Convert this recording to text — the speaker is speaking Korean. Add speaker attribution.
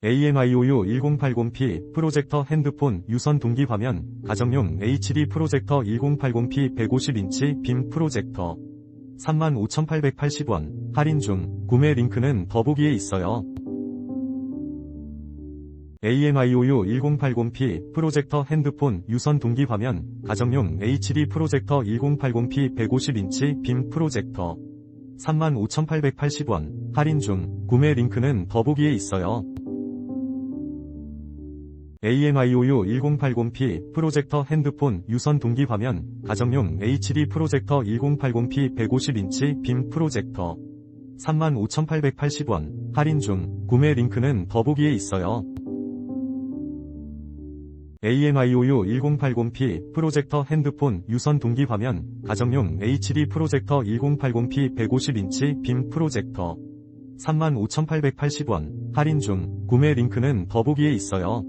Speaker 1: AMIOU 1080p 프로젝터 핸드폰 유선 동기 화면 가정용 HD 프로젝터 1080p 150인치 빔 프로젝터 35,880원 할인 중 구매 링크는 더보기에 있어요. AMIOU 1080p 프로젝터 핸드폰 유선 동기 화면 가정용 HD 프로젝터 1080p 150인치 빔 프로젝터 35,880원 할인 중 구매 링크는 더보기에 있어요. AMIOU 1080p 프로젝터 핸드폰 유선 동기 화면 가정용 HD 프로젝터 1080p 150인치 빔 프로젝터 35,880원 할인 중 구매 링크는 더보기에 있어요. AMIOU 1080p 프로젝터 핸드폰 유선 동기 화면 가정용 HD 프로젝터 1080p 150인치 빔 프로젝터 35,880원 할인 중 구매 링크는 더보기에 있어요.